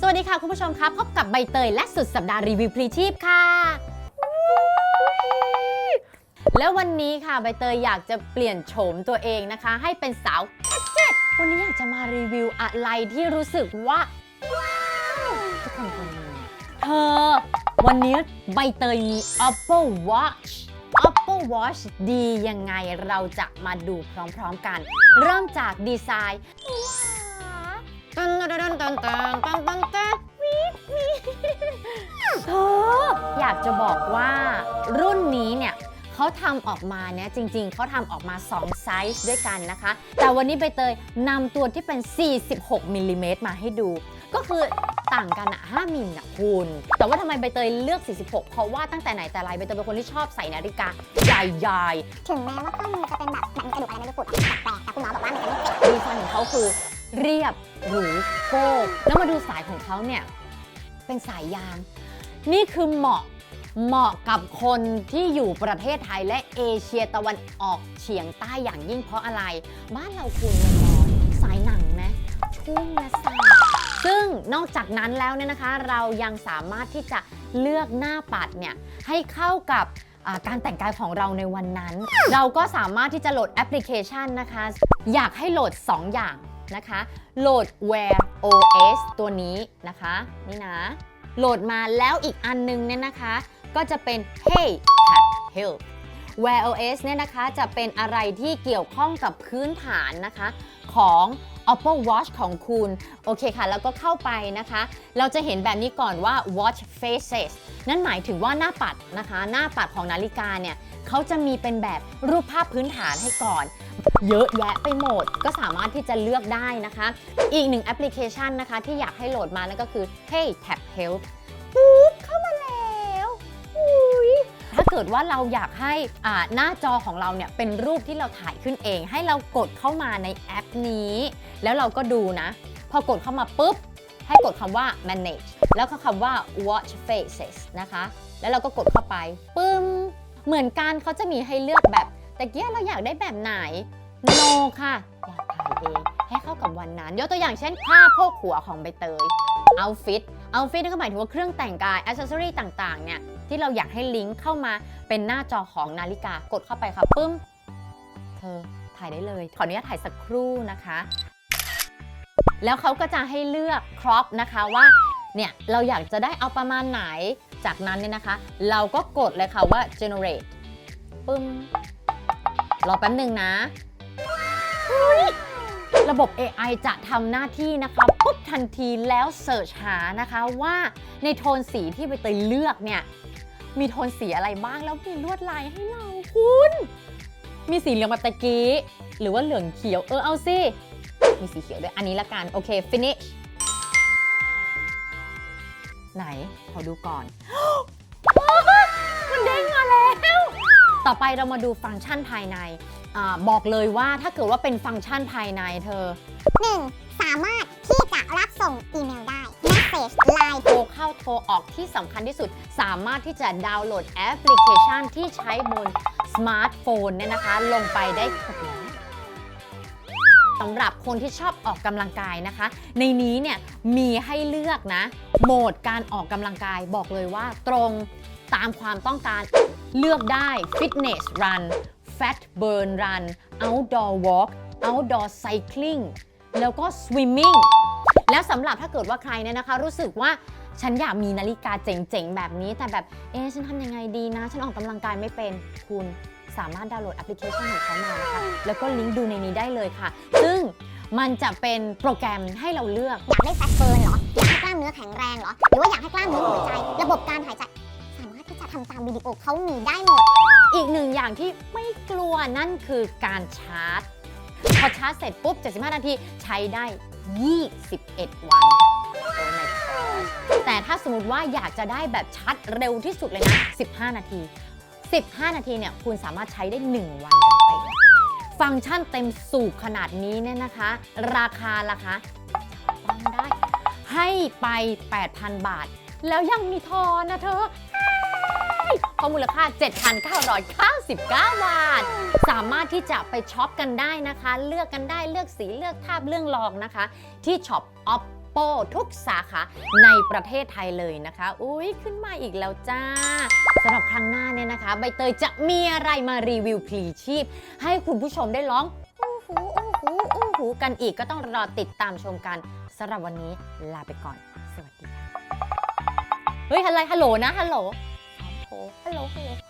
สวัสดีค่ะคุณผู้ชมคะพบกับใบเตยและสุดสัปดาห์รีวิวพลีชีพค่ะ แล้ววันนี้ค่ะใบเตยอยากจะเปลี่ยนโฉมตัวเองนะคะ ให้เป็นสาวแจ๊ดๆวันนี้อยากจะมารีวิวอะไรที่รู้สึกว่าว้าวทุกคนควรมีเธอ วันนี้ใบเตยมี Apple Watch Apple Watch ดียังไงเราจะมาดูพร้อมๆกัน เริ่มจากดีไซน์าวตันตันตันตันตันตันตันวิวิเธออยากจะบอกว่ารุ่นนี้เนี่ยเขาทำออกมาเนี่ยจริง ๆ เขาทำออกมา 2 ไซส์ด้วยกันนะคะ แต่วันนี้ใบเตยนำตัวที่เป็น 46มิลลิเมตรมาให้ดู ก็คือต่างกันอะ5มิลนะคุณ แต่ว่าทำไมใบเตยเลือก 46 เพราะว่าตั้งแต่ไหนแต่ไรใบเตยเป็นคนที่ชอบใส่นาฬิกาใหญ่ๆ ถึงแม้ว่าข้อมือจะเป็นแบบแบบมีกระดูกอะไรไม่รู้ปุดอะแปลกๆแต่คุณหมอบอกว่ามันจะไม่เจ็บดีไซน์ของเขาคือ เรียบหรูโก้แล้วมาดูสายของเขาเนี่ยเป็นสายยาง นี่คือเหมาะเหมาะกับคนที่อยู่ประเทศไทยและเอเชียตะวันออกเฉียงใต้อย่างยิ่งเพราะอะไร บ้านเราคุณมันร้อนสายหนังไหมชุ่มและสาบซึ่งนอกจากนั้นแล้วเนี่ยนะคะ เรายังสามารถที่จะเลือกหน้าปัดเนี่ยให้เข้ากับการแต่งกายของเราในวันนั้น เราก็สามารถที่จะโหลดแอปพลิเคชันนะคะ อยากให้โหลด 2 อย่าง นะคะ โหลด Wear OS ตัวนี้นะคะ นี่นะ โหลดมาแล้วอีกอันนึงเนี่ยนะคะ ก็จะเป็น Hey Tap Help Wear OS เนี่ยนะคะจะเป็นอะไรที่เกี่ยวข้องกับพื้นฐานนะคะของ Apple Watch ของคุณ โอเคค่ะ แล้วก็เข้าไปนะคะ เราจะเห็นแบบนี้ก่อนว่า Watch Faces นั่นหมายถึงว่าหน้าปัดนะคะ หน้าปัดของนาฬิกาเนี่ย เขาจะมีเป็นแบบรูปภาพพื้นฐานให้ก่อน เยอะแยะไปหมด ก็สามารถที่จะเลือกได้นะคะ อีกหนึ่งแอปพลิเคชันนะคะ ที่อยากให้โหลดมานั่นก็คือ Hey Tap Help ปุ๊บเข้ามาแล้วอุ๊ยถ้าเกิดว่าเราอยากให้หน้าจอของเราเนี่ยเป็นรูปที่เราถ่ายขึ้นเอง ให้เรากดเข้ามาในแอปนี้ แล้วเราก็ดูนะ พอกดเข้ามาปุ๊บ ให้กดคำว่า manage แล้วก็คำว่า watch faces นะคะ แล้วเราก็กดเข้าไปปึ้ม เหมือนกันเขาจะมีให้เลือกแบบแต่เกี้ยเราอยากได้แบบไหน no ค่ะ อยากถ่ายเองให้เข้ากับวันนั้น ยกตัวอย่างเช่นผ้าโพกหัวของใบเตย outfit outfit นั่นก็หมายถึงว่าเครื่องแต่งกาย accessory ต่างๆเนี่ยที่เราอยากให้ลิงก์เข้ามาเป็นหน้าจอของนาฬิกากดเข้าไปค่ะปึ้มเธอถ่ายได้เลย ขออนุญาตถ่ายสักครู่นะคะ แล้วเขาก็จะให้เลือกครอปนะคะว่าเนี่ยเราอยากจะได้เอาประมาณไหน จากนั้นเนี่ยนะคะ เราก็กดเลยค่ะว่า generate ปึ้มรอแป๊บหนึ่งนะ ระบบ AI จะทำหน้าที่นะคะปุ๊บทันทีแล้วเสิร์ชหานะคะว่าในโทนสีที่ใบเตยเลือกเนี่ย มีโทนสีอะไรบ้างแล้วมีลวดลายให้เราคุณ มีสีเหลืองแบบตะกี้ หรือว่าเหลืองเขียวเออเอาสิ มีสีเขียวด้วยอันนี้ละกัน โอเค finish ไหน ขอดูก่อน มันเด้งมาแล้ว ต่อไปเรามาดูฟังก์ชันภายในอาบอกเลยว่าถ้าเกิดว่าเป็นฟังก์ชันภายในเธอ 1. สามารถที่จะรับส่งอีเมลได้ Message Line โทรเข้าโทรออกที่สำคัญที่สุด สามารถที่จะดาวน์โหลดแอปพลิเคชันที่ใช้บนสมาร์ทโฟนเนี่ยนะคะ ลงไปได้ครบแล้ว สำหรับคนที่ชอบออกกำลังกายนะคะ ในนี้เนี่ยมีให้เลือกนะ โหมดการออกกำลังกายบอกเลยว่าตรงตามความต้องการเลือกได้ Fitness Run Fat Burn Run Outdoor Walk Outdoor Cycling แล้วก็ Swimming แล้วสำหรับถ้าเกิดว่าใครเนี่ยนะคะ รู้สึกว่าฉันอยากมีนาฬิกาเจ๋งๆ แบบนี้ แต่แบบ เอ๊ฉันทำยังไงดีนะ ฉันออกกำลังกายไม่เป็นคุณ สามารถดาวน์โหลดแอปพลิเคชันของเขามานะคะแล้วก็ลิงก์ดูในนี้ได้เลยค่ะ ซึ่งมันจะเป็นโปรแกรมให้เราเลือก อยากได้แฟตเบิร์นเหรอ อยากให้กล้ามเนื้อแข็งแรงเหรอ หรือว่าอยากให้กล้ามเนื้อหัวใจ ระบบการหายใจ สามารถที่จะทำตามวิดีโอเขามีได้หมด อีกหนึ่งอย่างที่ไม่กลัวนั่นคือการชาร์จ พอชาร์จเสร็จปุ๊บ 75 นาทีใช้ได้ 21 วัน แต่ถ้าสมมติว่าอยากจะได้แบบชาร์จเร็วที่สุดเลยนะ 15 นาที 15 นาทีเนี่ยคุณสามารถใช้ได้ 1 วันเต็มฟังก์ชันเต็มสูบขนาดนี้เนี่ยนะคะ ราคาล่ะคะต้องได้ให้ไป 8,000 บาท แล้วยังมีทอนนะเธอเพราะมูลค่า 7,999 บาท สามารถที่จะไปช็อปกันได้นะคะ เลือกกันได้เลือกสีเลือกทาบเรื่องลองนะคะ ที่ช็อป Oppo Oppo ทุกสาขาในประเทศไทยเลยนะคะ อุ้ยขึ้นมาอีกแล้วจ้าสำหรับ ใบเตยจะมีอะไรมารีวิวพลีชีพ ให้คุณผู้ชมได้ร้องอู้หูอู้หูอู้หูกันอีกก็ต้องรอติดตามชมกันสำหรับวันนี้ลาไปก่อน สวัสดีค่ะเฮ้ยอะไรฮัลโหลนะฮัลโหลฮัลโหลฮัลโหลฮัลโหล